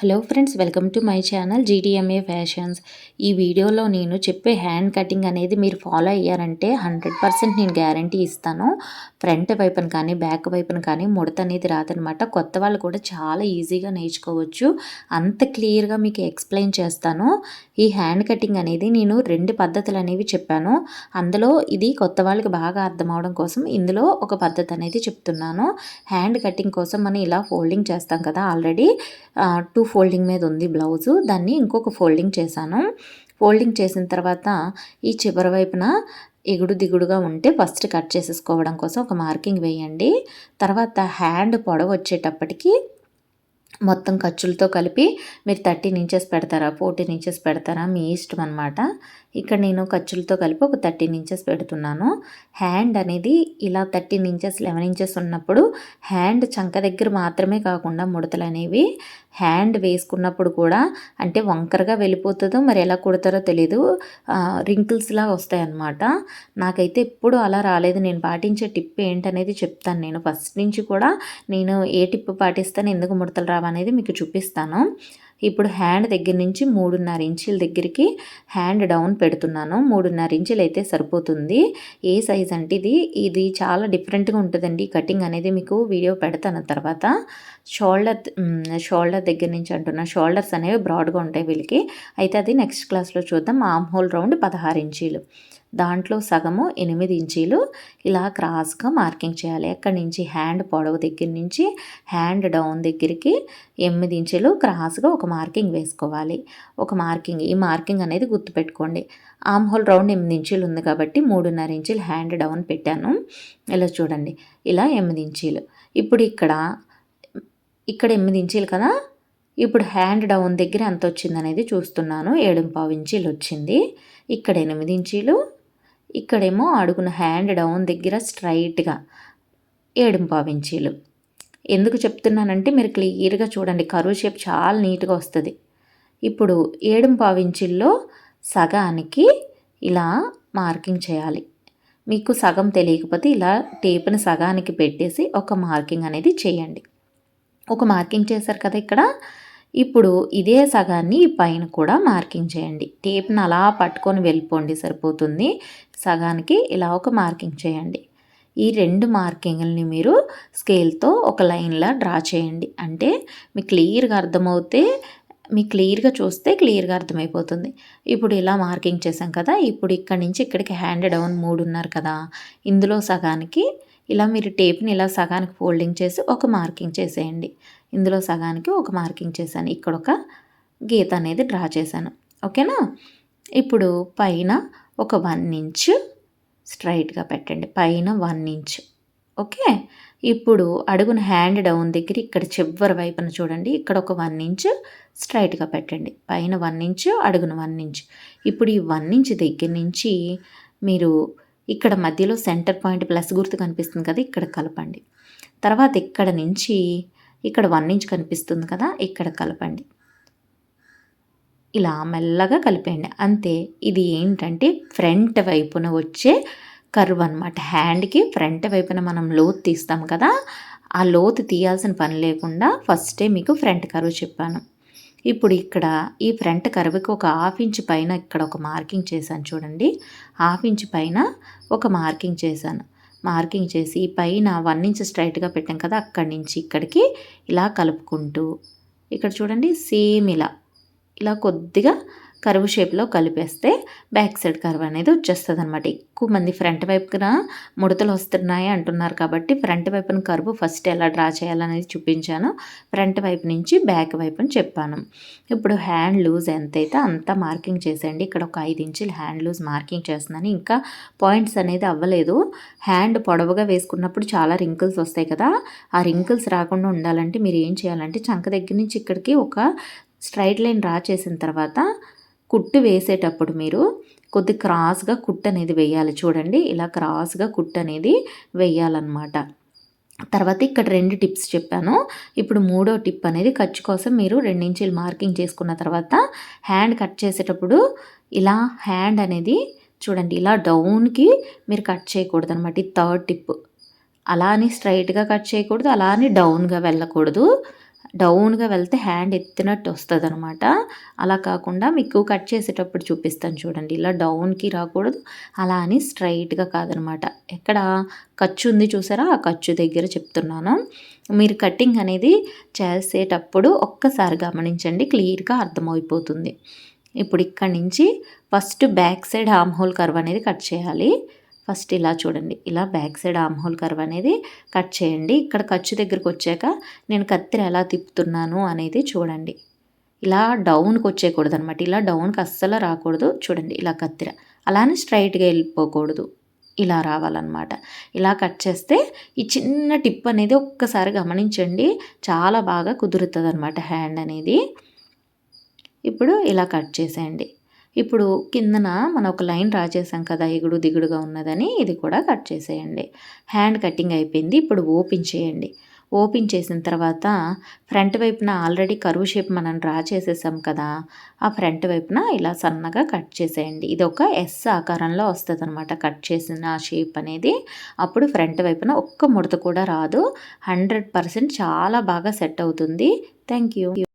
Hello friends welcome to my channel GDMA fashions ఈ వీడియోలో నేను చెప్పే హ్యాండ్ కటింగ్ అనేది మీరు ఫాలో అయ్యారంటే హండ్రెడ్ పర్సెంట్ నేను గ్యారంటీ ఇస్తాను. ఫ్రంట్ వైపున కానీ బ్యాక్ వైపున కానీ ముడత అనేది రాదనమాట. కొత్త వాళ్ళు కూడా చాలా ఈజీగా నేర్చుకోవచ్చు. అంత క్లియర్గా మీకు ఎక్స్ప్లెయిన్ చేస్తాను. ఈ హ్యాండ్ కటింగ్ అనేది నేను రెండు పద్ధతులు అనేవి చెప్పాను. అందులో ఇది కొత్త వాళ్ళకి బాగా అర్థం అవడం కోసం ఇందులో ఒక పద్ధతి అనేది చెప్తున్నాను. హ్యాండ్ కటింగ్ కోసం మనం ఇలా ఫోల్డింగ్ చేస్తాం కదా ఆల్రెడీ టూ ఫోల్డింగ్ మీద ఉంది బ్లౌజు. దాన్ని ఇంకొక ఫోల్డింగ్ చేశాను. ఫోల్డింగ్ చేసిన తర్వాత ఈ చివరి వైపున ఎగుడు దిగుడుగా ఉంటే ఫస్ట్ కట్ చేసేసుకోవడం కోసం ఒక మార్కింగ్ వేయండి. తర్వాత హ్యాండ్ పొడవు వచ్చేటప్పటికి మొత్తం ఖర్చులతో కలిపి మీరు థర్టీన్ ఇంచెస్ పెడతారా ఫోర్టీన్ ఇంచెస్ పెడతారా మీ ఇష్టం అనమాట ఇక్కడ నేను ఖర్చులతో కలిపి ఒక థర్టీన్ ఇంచెస్ పెడుతున్నాను. హ్యాండ్ అనేది ఇలా థర్టీన్ ఇంచెస్ లెవెన్ ఇంచెస్ ఉన్నప్పుడు హ్యాండ్ చంక దగ్గర మాత్రమే కాకుండా ముడతలు అనేవి హ్యాండ్ వేసుకున్నప్పుడు కూడా అంటే వంకరగా వెళ్ళిపోతుందో మరి ఎలా కుడతారో తెలీదు. రింకిల్స్లా వస్తాయన్నమాట నాకైతే ఎప్పుడు అలా రాలేదు. నేను పాటించే టిప్ ఏంటనేది చెప్తాను నేను. ఫస్ట్ నుంచి కూడా నేను ఏ టిప్ పాటిస్తాను ఎందుకు ముడతలు అనేది మీకు చూపిస్తాను. ఇప్పుడు హ్యాండ్ దగ్గర నుంచి మూడున్నర ఇంచుల దగ్గరికి హ్యాండ్ డౌన్ పెడుతున్నాను. మూడున్నర ఇంచులు అయితే సరిపోతుంది. ఏ సైజ్ అంటే ఇది ఇది చాలా డిఫరెంట్గా ఉంటుందండి. కటింగ్ అనేది మీకు వీడియో పెడతాను తర్వాత. షోల్డర్ షోల్డర్ దగ్గర నుంచి అంటున్నా షోల్డర్స్ అనేవి బ్రాడ్గా ఉంటాయి వీళ్ళకి. అయితే అది నెక్స్ట్ క్లాస్లో చూద్దాం. ఆమ్ హోల్ రౌండ్ పదహారు ఇంచీలు. దాంట్లో సగము ఎనిమిది ఇంచీలు ఇలా క్రాస్గా మార్కింగ్ చేయాలి. ఎక్కడి నుంచి హ్యాండ్ పొడవు దగ్గర నుంచి హ్యాండ్ డౌన్ దగ్గరికి ఎనిమిది ఇంచులు క్రాస్గా ఒక మార్కింగ్ వేసుకోవాలి. ఒక మార్కింగ్ ఈ మార్కింగ్ అనేది గుర్తుపెట్టుకోండి. ఆమ్ హోల్ రౌండ్ ఎనిమిది ఇంచులు ఉంది కాబట్టి మూడున్నర ఇంచులు హ్యాండ్ డౌన్ పెట్టాను. ఇలా చూడండి ఇలా ఎనిమిది ఇంచీలు. ఇప్పుడు ఇక్కడ ఇక్కడ ఎనిమిది ఇంచీలు కదా? ఇప్పుడు హ్యాండ్ డౌన్ దగ్గర ఎంత వచ్చిందనేది చూస్తున్నాను. ఏడుంపావు ఇంచీలు వచ్చింది. ఇక్కడ ఎనిమిది ఇంచీలు ఇక్కడేమో అడుగున హ్యాండ్ డౌన్ దగ్గర స్ట్రైట్గా ఏడు ఇంచీలు ఎందుకు చెప్తున్నానంటే మీరు క్లియర్గా చూడండి కరువు షేప్ చాలా నీట్గా వస్తుంది. ఇప్పుడు ఏడు ఇంచుల్లో సగానికి ఇలా మార్కింగ్ చేయాలి. మీకు సగం తెలియకపోతే ఇలా టేప్ని సగానికి పెట్టేసి ఒక మార్కింగ్ అనేది చేయండి. ఒక మార్కింగ్ చేశారు కదా ఇక్కడ ఇప్పుడు ఇదే సగాన్ని పైన కూడా మార్కింగ్ చేయండి. టేప్ని అలా పట్టుకొని వెళ్ళిపోండి సరిపోతుంది. సగానికి ఇలా ఒక మార్కింగ్ చేయండి. ఈ రెండు మార్కింగ్ని మీరు స్కేల్తో ఒక లైన్లా డ్రా చేయండి. అంటే మీకు క్లియర్గా అర్థమవుతే మీకు క్లియర్గా చూస్తే క్లియర్గా అర్థమైపోతుంది. ఇప్పుడు ఇలా మార్కింగ్ చేసాం కదా ఇప్పుడు ఇక్కడ నుంచి ఇక్కడికి హ్యాండ్ డౌన్ మూడు ఉన్నారు కదా ఇందులో సగానికి ఇలా మీరు టేప్ని ఇలా సగానికి ఫోల్డింగ్ చేసి ఒక మార్కింగ్ చేసేయండి. ఇందులో సగానికి ఒక మార్కింగ్ చేశాను. ఇక్కడ ఒక గీత అనేది డ్రా చేశాను. ఓకేనా? ఇప్పుడు పైన ఒక వన్ ఇంచ్ స్ట్రైట్గా పెట్టండి. పైన వన్ ఇంచ్. ఓకే? ఇప్పుడు అడుగున హ్యాండ్ డౌన్ దగ్గర ఇక్కడ చివరి వైపున చూడండి. ఇక్కడ ఒక వన్ ఇంచ్ స్ట్రైట్గా పెట్టండి. పైన వన్ ఇంచ్ అడుగున వన్ ఇంచ్. ఇప్పుడు ఈ వన్ ఇంచ్ దగ్గర నుంచి మీరు ఇక్కడ మధ్యలో సెంటర్ పాయింట్ ప్లస్ గుర్తు కనిపిస్తుంది కదా ఇక్కడ కలపండి. తర్వాత ఇక్కడ నుంచి ఇక్కడ వన్ ఇంచ్ కనిపిస్తుంది కదా ఇక్కడ కలపండి. ఇలా మెల్లగా కలిపేయండి. అంతే ఇది ఏంటంటే ఫ్రంట్ వైపున వచ్చే కర్వ్ అనమాట హ్యాండ్కి ఫ్రంట్ వైపున మనం లోతు తీస్తాం కదా ఆ లోతు తీయాల్సిన పని లేకుండా ఫస్టే మీకు ఫ్రంట్ కర్వ్ చెప్పాను. ఇప్పుడు ఇక్కడ ఈ ఫ్రంట్ కర్వ్కి ఒక హాఫ్ ఇంచ్ పైన ఇక్కడ ఒక మార్కింగ్ చేశాను చూడండి. హాఫ్ ఇంచ్ పైన ఒక మార్కింగ్ చేశాను. మార్కింగ్ చేసి పైన వన్ ఇంచ్ స్ట్రైట్గా పెట్టాం కదా అక్కడి నుంచి ఇక్కడికి ఇలా కలుపుకుంటూ. ఇక్కడ చూడండి సేమ్ ఇలా. ఇలా కొద్దిగా కరువు షేప్లో కలిపేస్తే బ్యాక్ సైడ్ కర్వ్ అనేది వచ్చేస్తుంది అనమాట ఎక్కువ మంది ఫ్రంట్ వైపున ముడతలు వస్తున్నాయి అంటున్నారు కాబట్టి ఫ్రంట్ వైపున కరువు ఫస్ట్ ఎలా డ్రా చేయాలనేది చూపించాను. ఫ్రంట్ వైపు నుంచి బ్యాక్ వైపుని చెప్పాను. ఇప్పుడు హ్యాండ్ లూజ్ ఎంతైతే అంత మార్కింగ్ చేసేయండి. ఇక్కడ ఒక ఐదు ఇంచులు హ్యాండ్ లూజ్ మార్కింగ్ చేస్తున్నాను. ఇంకా పాయింట్స్ అనేది అవ్వలేదు. హ్యాండ్ పొడవుగా వేసుకున్నప్పుడు చాలా రింకిల్స్ వస్తాయి కదా. ఆ రింకిల్స్ రాకుండా ఉండాలంటే మీరు ఏం చేయాలంటే చంక దగ్గర నుంచి ఇక్కడికి ఒక స్ట్రైట్ లైన్ డ్రా చేసిన తర్వాత కుట్టు వేసేటప్పుడు మీరు కొద్ది క్రాస్గా కుట్టు అనేది వేయాలి. చూడండి ఇలా క్రాస్గా కుట్టు అనేది వేయాలన్నమాట. తర్వాత ఇక్కడ రెండు టిప్స్ చెప్పాను. ఇప్పుడు మూడో టిప్ అనేది ఖర్చు కోసం మీరు రెండించులు మార్కింగ్ చేసుకున్న తర్వాత హ్యాండ్ కట్ చేసేటప్పుడు ఇలా హ్యాండ్ అనేది చూడండి ఇలా డౌన్కి మీరు కట్ చేయకూడదు అనమాట ఈ థర్డ్ టిప్. అలా అని స్ట్రైట్గా కట్ చేయకూడదు అలా అని డౌన్గా వెళ్ళకూడదు. డౌన్గా వెళ్తే హ్యాండ్ ఎత్తినట్టు వస్తుంది అనమాట అలా కాకుండా మీకు కట్ చేసేటప్పుడు చూపిస్తాను చూడండి. ఇలా డౌన్కి రాకూడదు. అలా అని స్ట్రైట్గా కాదనమాట ఎక్కడ ఖర్చు ఉంది చూసారా? ఆ ఖర్చు దగ్గర చెప్తున్నాను. మీరు కటింగ్ అనేది చేసేటప్పుడు ఒక్కసారి గమనించండి. క్లియర్గా అర్థమైపోతుంది. ఇప్పుడు ఇక్కడ నుంచి first back side armhole curve అనేది కట్ చేయాలి. ఫస్ట్ ఇలా చూడండి. ఇలా back side arm hole curve అనేది కట్ చేయండి. ఇక్కడ ఖర్చు దగ్గరికి వచ్చాక నేను కత్తిరి ఎలా తిప్పుతున్నాను అనేది చూడండి. ఇలా డౌన్కి వచ్చేయకూడదు అనమాట ఇలా డౌన్కి అస్సలు రాకూడదు. చూడండి ఇలా కత్తిర. అలానే స్ట్రైట్గా వెళ్ళిపోకూడదు. ఇలా రావాలన్నమాట. ఇలా కట్ చేస్తే ఈ చిన్న టిప్ అనేది ఒక్కసారి గమనించండి. చాలా బాగా కుదురుతుంది అనమాట హ్యాండ్ అనేది. ఇప్పుడు ఇలా కట్ చేసేయండి. ఇప్పుడు కిందన మనం ఒక లైన్ డ్రా చేసాం కదా ఎగుడు దిగుడుగా ఉన్నదని ఇది కూడా కట్ చేసేయండి. హ్యాండ్ కటింగ్ అయిపోయింది ఇప్పుడు ఓపెన్ చేయండి. ఓపెన్ చేసిన తర్వాత ఫ్రంట్ వైపున ఆల్రెడీ కరువు షేప్ మనం డ్రా చేసేసాం కదా ఆ ఫ్రంట్ వైపున ఇలా సన్నగా కట్ చేసేయండి. ఇది ఒక ఎస్ ఆకారంలో వస్తుంది అనమాట కట్ చేసిన షేప్ అనేది. అప్పుడు ఫ్రంట్ వైపున ఒక్క ముడత కూడా రాదు హండ్రెడ్ పర్సెంట్ చాలా బాగా సెట్ అవుతుంది. Thank you.